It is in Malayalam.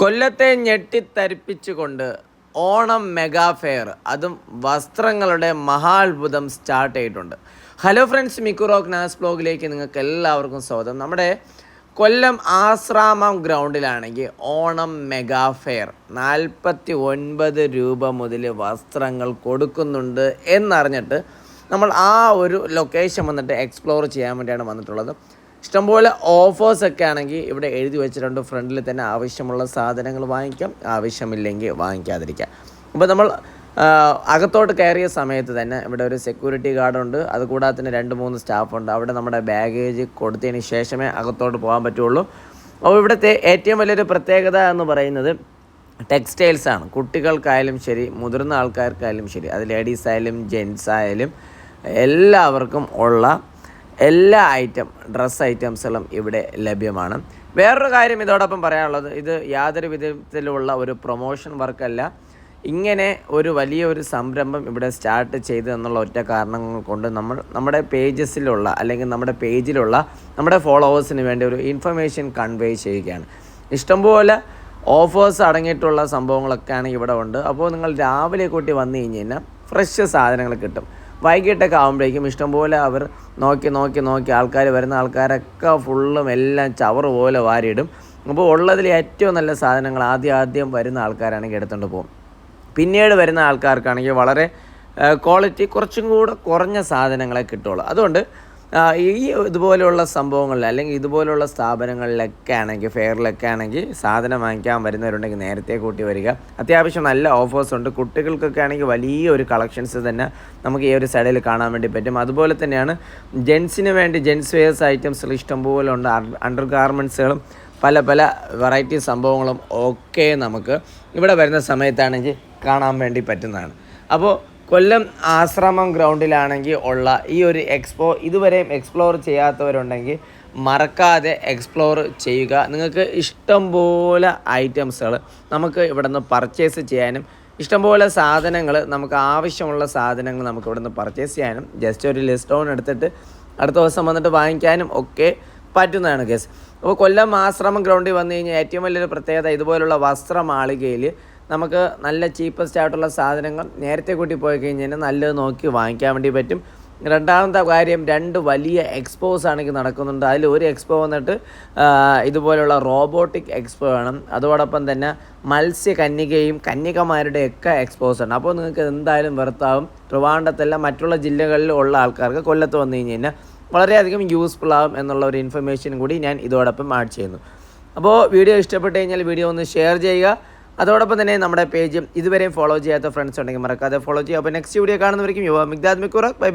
കൊല്ലത്തെ ഞെട്ടിത്തരിപ്പിച്ചുകൊണ്ട് ഓണം മെഗാ ഫെയർ അതും വസ്ത്രങ്ങളുടെ മഹാത്ഭുതം സ്റ്റാർട്ട് ചെയ്തിട്ടുണ്ട്. ഹലോ ഫ്രണ്ട്സ് മിക്കുറോക്ക് നാസ് ബ്ലോഗിലേക്ക് നിങ്ങൾക്ക് എല്ലാവർക്കും സ്വാഗതം. നമ്മുടെ കൊല്ലം ആശ്രാമം ഗ്രൗണ്ടിലാണെങ്കിൽ ഓണം മെഗാ ഫെയർ നാൽപ്പത്തി ഒൻപത് രൂപ മുതൽ വസ്ത്രങ്ങൾ കൊടുക്കുന്നുണ്ട് എന്നറിഞ്ഞിട്ട് നമ്മൾ ആ ഒരു ലൊക്കേഷൻ വന്നിട്ട് എക്സ്പ്ലോർ ചെയ്യാൻ വേണ്ടിയാണ് വന്നിട്ടുള്ളത്. ഇഷ്ടംപോലെ ഓഫേഴ്സൊക്കെ ആണെങ്കിൽ ഇവിടെ എഴുതി വെച്ചിട്ടുണ്ട്. ഫ്രണ്ടിൽ തന്നെ ആവശ്യമുള്ള സാധനങ്ങൾ വാങ്ങിക്കാം. ആവശ്യമില്ലെങ്കിൽ വാങ്ങിക്കാതിരിക്കാം. അപ്പോൾ നമ്മൾ അകത്തോട്ട് കയറിയ സമയത്ത് തന്നെ ഇവിടെ ഒരു സെക്യൂരിറ്റി ഗാർഡുണ്ട് അതുകൂടാതെ തന്നെ രണ്ട് മൂന്ന് സ്റ്റാഫുണ്ട് അവിടെ നമ്മുടെ ബാഗേജ് കൊടുത്തതിന് ശേഷമേ അകത്തോട്ട് പോകാൻ പറ്റുള്ളൂ. അപ്പോൾ ഇവിടുത്തെ ഏറ്റവും വലിയൊരു പ്രത്യേകത എന്ന് പറയുന്നത് ടെക്സ്റ്റൈൽസാണ് കുട്ടികൾക്കായാലും ശരി മുതിർന്ന ആൾക്കാർക്കായാലും ശരി അത് ലേഡീസ് ആയാലും ജെൻസ് ആയാലും എല്ലാവർക്കും ഉള്ള എല്ലാ ഐറ്റം ഡ്രസ്സ് ഐറ്റംസുകളും ഇവിടെ ലഭ്യമാണ്. വേറൊരു കാര്യം ഇതോടൊപ്പം പറയാനുള്ളത് ഇത് യാതൊരു വിധത്തിലുള്ള ഒരു പ്രൊമോഷൻ വർക്കല്ല ഇങ്ങനെ ഒരു വലിയ ഒരു സംരംഭം ഇവിടെ സ്റ്റാർട്ട് ചെയ്തു എന്നുള്ള ഒറ്റ കാരണങ്ങൾ കൊണ്ട് നമ്മൾ നമ്മുടെ പേജസിലുള്ള അല്ലെങ്കിൽ നമ്മുടെ പേജിലുള്ള നമ്മുടെ ഫോളോവേഴ്സിന് വേണ്ടി ഒരു ഇൻഫർമേഷൻ കൺവേ ചെയ്യുകയാണ്. ഇഷ്ടംപോലെ ഓഫേഴ്സ് അടങ്ങിയിട്ടുള്ള സംഭവങ്ങളൊക്കെയാണ് ഇവിടെ ഉണ്ട്. അപ്പോൾ നിങ്ങൾ രാവിലെ കൂട്ടി വന്നു കഴിഞ്ഞ് കഴിഞ്ഞാൽ ഫ്രഷ് സാധനങ്ങൾ കിട്ടും. വൈകിട്ടൊക്കെ ആകുമ്പോഴേക്കും ഇഷ്ടംപോലെ അവർ നോക്കി നോക്കി നോക്കി ആൾക്കാർ വരുന്ന ആൾക്കാരൊക്കെ ഫുള്ളും എല്ലാം ചവർ പോലെ വാരിയിടും. അപ്പോൾ ഉള്ളതിൽ ഏറ്റവും നല്ല സാധനങ്ങൾ ആദ്യം ആദ്യം വരുന്ന ആൾക്കാരാണെങ്കിൽ എടുത്തുകൊണ്ട് പോകും. പിന്നീട് വരുന്ന ആൾക്കാർക്കാണെങ്കിൽ വളരെ ക്വാളിറ്റി കുറച്ചും കൂടെ കുറഞ്ഞ സാധനങ്ങളെ കിട്ടുള്ളൂ അതുകൊണ്ട് ഈ ഇതുപോലെയുള്ള സംഭവങ്ങളിൽ അല്ലെങ്കിൽ ഇതുപോലെയുള്ള സ്ഥാപനങ്ങളിലൊക്കെ ആണെങ്കിൽ ഫെയറിലൊക്കെ ആണെങ്കിൽ സാധനം വാങ്ങിക്കാൻ വരുന്നവരുണ്ടെങ്കിൽ നേരത്തെ കൂട്ടി വരിക. അത്യാവശ്യം നല്ല ഓഫേഴ്സ് ഉണ്ട്. കുട്ടികൾക്കൊക്കെ ആണെങ്കിൽ വലിയ ഒരു കളക്ഷൻസ് തന്നെ നമുക്ക് ഈ ഒരു സൈഡിൽ കാണാൻ വേണ്ടി പറ്റും. അതുപോലെ തന്നെയാണ് ജെൻസിന് വേണ്ടി ജെൻസ് വെയേഴ്സ് ഐറ്റംസുകൾ ഇഷ്ടംപോലെ ഉണ്ട്. അണ്ടർ ഗാർമെന്റ്സുകളും പല പല വെറൈറ്റി സംഭവങ്ങളും ഒക്കെ നമുക്ക് ഇവിടെ വരുന്ന സമയത്താണെങ്കിൽ കാണാൻ വേണ്ടി പറ്റുന്നതാണ്. അപ്പോൾ കൊല്ലം ആശ്രമം ഗ്രൗണ്ടിലാണെങ്കിൽ ഉള്ള ഈ ഒരു എക്സ്പോ ഇതുവരെയും എക്സ്പ്ലോർ ചെയ്യാത്തവരുണ്ടെങ്കിൽ മറക്കാതെ എക്സ്പ്ലോർ ചെയ്യുക. നിങ്ങൾക്ക് ഇഷ്ടംപോലെ ഐറ്റംസുകൾ നമുക്ക് ഇവിടെ നിന്ന് പർച്ചേസ് ചെയ്യാനും ഇഷ്ടംപോലെ സാധനങ്ങൾ നമുക്ക് ആവശ്യമുള്ള സാധനങ്ങൾ നമുക്ക് ഇവിടെ നിന്ന് പർച്ചേസ് ചെയ്യാനും ജസ്റ്റ് ഒരു ലിസ്റ്റ് ഓൺ എടുത്തിട്ട് അടുത്ത ദിവസം വന്നിട്ട് വാങ്ങിക്കാനും ഒക്കെ പറ്റുന്നതാണ് കേസ് അപ്പോൾ കൊല്ലം ആശ്രമം ഗ്രൗണ്ടിൽ വന്നു കഴിഞ്ഞാൽ ഏറ്റവും വലിയൊരു പ്രത്യേകത ഇതുപോലുള്ള വസ്ത്രമാളികയിൽ നമുക്ക് നല്ല ചീപ്പസ്റ്റ് ആയിട്ടുള്ള സാധനങ്ങൾ നേരത്തെ കൂട്ടി പോയി കഴിഞ്ഞാൽ നല്ലത് നോക്കി വാങ്ങിക്കാൻ വേണ്ടി പറ്റും. രണ്ടാമത്തെ കാര്യം രണ്ട് വലിയ എക്സ്പോസ് ആണെങ്കിൽ നടക്കുന്നുണ്ട്. അതിൽ ഒരു എക്സ്പോ വന്നിട്ട് ഇതുപോലെയുള്ള റോബോട്ടിക് എക്സ്പോ ആണ്. അതോടൊപ്പം തന്നെ മത്സ്യകന്യകയും കന്യകമാരുടെയൊക്കെ എക്സ്പോസ് ആണ്. അപ്പോൾ നിങ്ങൾക്ക് എന്തായാലും വെറുത്താവും ട്രിവാണ്ടത്തെല്ലാം മറ്റുള്ള ജില്ലകളിൽ ഉള്ള ആൾക്കാർക്ക് കൊല്ലത്ത് വന്നു കഴിഞ്ഞ് കഴിഞ്ഞാൽ വളരെയധികം യൂസ്ഫുൾ ആകും എന്നുള്ള ഒരു ഇൻഫർമേഷൻ കൂടി ഞാൻ ഇതോടൊപ്പം ആഡ് ചെയ്യുന്നു. അപ്പോൾ വീഡിയോ ഇഷ്ടപ്പെട്ട് കഴിഞ്ഞാൽ വീഡിയോ ഒന്ന് ഷെയർ ചെയ്യുക. അതോടൊപ്പം തന്നെ നമ്മുടെ പേജ് ഇതുവരെയും ഫോളോ ചെയ്യാത്ത ഫ്രണ്ട്സ് ഉണ്ടെങ്കിൽ മറക്കാതെ ഫോളോ ചെയ്യുക. അപ്പോൾ നെക്സ്റ്റ് വീഡിയോ കാണുന്നവർക്കും യുവ മിഗ്ദാദ് മിക്കുറ. Bye bye